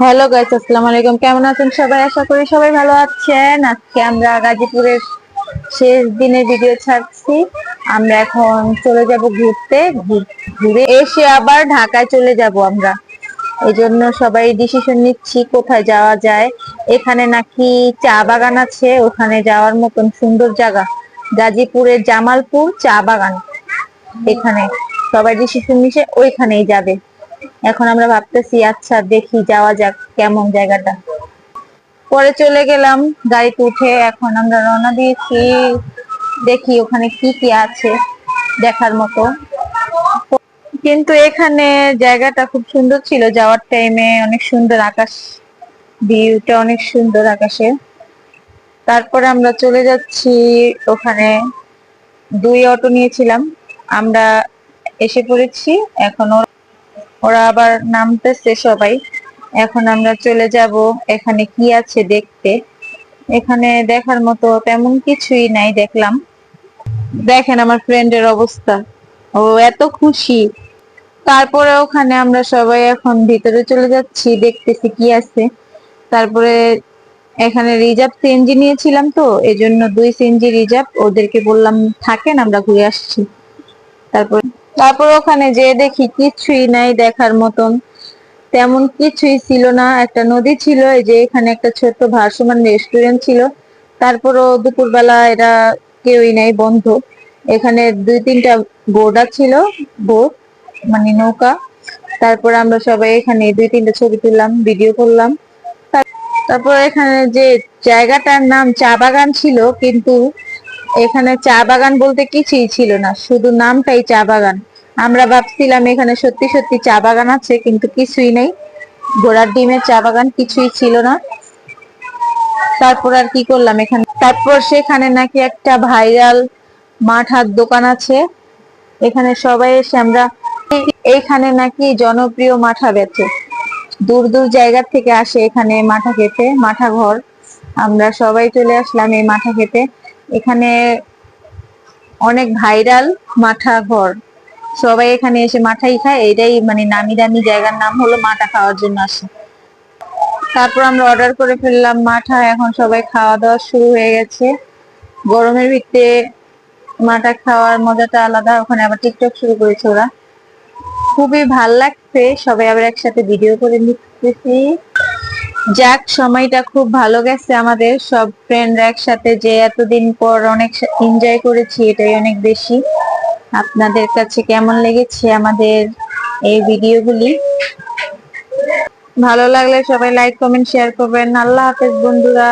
Hello guys আসসালামু আলাইকুম। কেমন আছেন সবাই? আশা করি সবাই ভালো আছেন। আজকে আমরা গাজীপুরের শেষ দিনের ভিডিও ছাড়ছি। আমরা এখন চলে যাব ঘুরতে। ঘুরে এসে আবার ঢাকায় চলে যাব আমরা। এই জন্য সবাই ডিসিশন নিচ্ছি কোথায় যাওয়া যায়। এখানে নাকি চা বাগান আছে। ওখানে যাওয়ার মতন সুন্দর জায়গা। গাজীপুরের জামালপুর চা বাগান। এখানে সবাই ডিসিশন নিছে, ওইখানেই যাবে। এখন আমরা ভাবতেছি আচ্ছা দেখি, যাওয়া যাক কেমন জায়গাটা। পরে চলে গেলাম, গাড়িতে উঠে এখন আমরা রওনা দিয়েছি। দেখি ওখানে কি কি আছে দেখার মতো। কিন্তু এখানে জায়গাটা খুব সুন্দর ছিল, যাওয়ার টাইমে অনেক সুন্দর আকাশ ভিউটা অনেক সুন্দর আকাশে। তারপরে আমরা চলে যাচ্ছি ওখানে। দুই অটো নিয়েছিলাম, আমরা এসে পড়েছি, এখন ওরা আবার নামতেছে সবাই। এখন আমরা চলে যাব এখানে কি আছে দেখতে। এখানে দেখার মতো তেমন কিছুই নাই দেখলাম। দেখেন আমার ফ্রেন্ডের অবস্থা। ও এত খুশি। তারপরে ওখানে আমরা সবাই এখন ভিতরে চলে যাচ্ছি, দেখতেছি কি আছে। তারপরে এখানে রিজার্ভ সিএনজি নিয়েছিলাম তো, এজন্য দুই সিএনজি রিজার্ভ। ওদেরকে বললাম, থাকেন, আমরা ঘুরে আসছি। তারপর তারপর ওখানে যে দেখি কিছুই নাই দেখার মতন। তেমন কিছুই ছিল না। একটা নদী ছিল, এই যে এখানে একটা ছোট্ট ভাসমান রেস্টুরেন্ট ছিল। তারপরও দুপুরবেলা এরা কেউই নাই, বন্ধ। এখানে দুই তিনটা বোর্ড ছিল, বোট মানে নৌকা। তারপর আমরা সবাই এখানে দুই তিনটা ছবি তুললাম ভিডিও করলাম। তারপর এখানে যে জায়গাটার নাম চা বাগান ছিল, কিন্তু এখানে চা বাগান বলতে কিছুই ছিল না, শুধু নামটাই চা বাগান। আমরা ভাবছিলাম এখানে সত্যি সত্যি চা বাগান আছে, কিন্তু কিছুই নেই। ঘোড়ার ডিমের চা বাগান কিছুই ছিল না। তারপর আর কি করলাম এখানে? তারপর সেখানে নাকি একটা ভাইরাল মাঠার দোকান আছে। এখানে সবাই এসে আমরা এইখানে নাকি জনপ্রিয় মাঠা বেচে। দূর দূর জায়গা থেকে আসে এখানে মাঠা খেতে, মাঠা ঘর। আমরা সবাই চলে আসলাম এই মাঠা খেতে। এখানে অনেক ভাইরাল মাঠা ঘর। সবাই এখানে এসে মাঠাই খায়। এটাই মানে নামি দামি জায়গার নাম হলো মাঠা খাওয়ার জন্য আসে। তারপর আমরা অর্ডার করে ফেললাম মাঠা। এখন সবাই খাওয়া দাওয়া শুরু হয়ে গেছে। গরমের ভিতরে মাঠা খাওয়ার মজাটা আলাদা। ওখানে আবার টিকটক শুরু করেছে ওরা। খুবই ভালো লাগছে। সবাই আবার একসাথে ভিডিও করে নিতেছি। যাক, সময়টা খুব ভালো গেছে আমাদের। সব ফ্রেন্ডরা একসাথে যে এতদিন পর অনেক এনজয় করেছি, এটাই অনেক বেশি। আপনাদের কাছে কেমন লেগেছে আমাদের এই ভিডিওগুলি? ভালো লাগলে সবাই লাইক কমেন্ট শেয়ার করবেন। আল্লাহ হাফেজ বন্ধুরা।